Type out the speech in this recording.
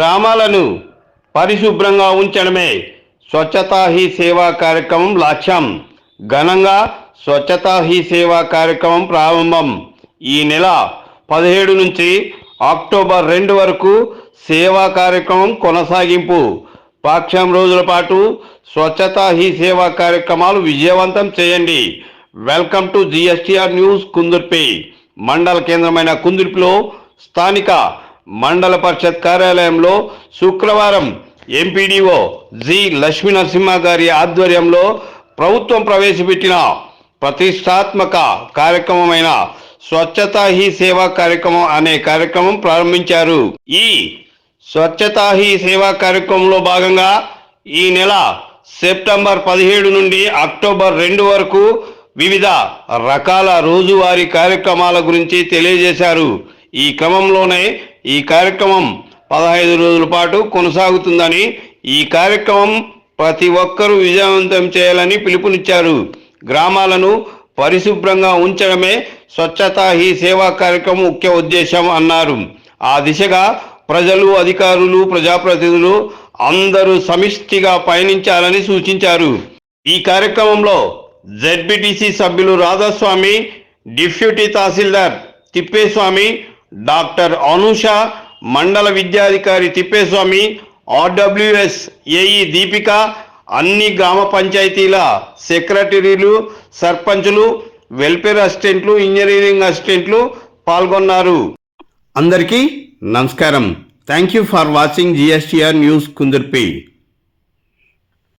గ్రామాలను పరిశుభ్రంగా ఉంచడమే స్వచ్ఛతా హీ సేవా కార్యక్రమం లక్ష్యం. ఘనంగా స్వచ్ఛతా హీ సేవా కార్యక్రమం ప్రారంభం. ఈ నెల పదిహేడు నుంచి అక్టోబర్ రెండు వరకు సేవా కార్యక్రమం కొనసాగింపు. పాక్షం రోజుల పాటు స్వచ్ఛతా హీ సేవా కార్యక్రమాలు విజయవంతం చేయండి. Welcome to GSTR news Kundurpi. మండల కేంద్రమైన కుందుర్పిలో స్థానిక మండల పరిషత్ కార్యాలయంలో శుక్రవారం ఎంపీడీఓ జి లక్ష్మీ నరసింహ గారి ఆధ్వర్యంలో ప్రభుత్వం ప్రవేశపెట్టిన ప్రతిష్టాత్మక కార్యక్రమమైన స్వచ్ఛతా హీ సేవా కార్యక్రమం అనే కార్యక్రమం ప్రారంభించారు. ఈ స్వచ్ఛతా హీ సేవా కార్యక్రమంలో భాగంగా ఈ నెల సెప్టెంబర్ పదిహేడు నుండి అక్టోబర్ రెండు వరకు వివిధ రకాల రోజువారీ కార్యక్రమాల గురించి తెలియజేశారు. ఈ క్రమంలోనే ఈ కార్యక్రమం పదహైదు రోజుల పాటు కొనసాగుతుందని ఈ కార్యక్రమం ప్రతి ఒక్కరూ విజయవంతం చేయాలని పిలుపునిచ్చారు. గ్రామాలను పరిశుభ్రంగా ఉంచడమే స్వచ్ఛతా హీ సేవా కార్యక్రమం ముఖ్య ఉద్దేశం అన్నారు. ఆ దిశగా ప్రజలు అధికారులు ప్రజాప్రతినిధులు అందరూ సమిష్టిగా పయనించాలని సూచించారు. ఈ కార్యక్రమంలో జెడ్బిటిసి సభ్యులు రాధాస్వామి డిప్యూటీ తహసీల్దార్ తిప్పేస్వామి డాక్టర్ అనూష మండల విద్యాధికారి తిప్పేస్వామి ఆర్డబ్ల్యూఎస్ ఏఈ దీపిక అన్ని గ్రామ పంచాయతీల సెక్రటరీలు సర్పంచులు వెల్ఫేర్ అసిస్టెంట్లు ఇంజనీరింగ్ అసిస్టెంట్లు పాల్గొన్నారు. అందరికీ నమస్కారం. Thank you for watching GSTR news Kundurpi.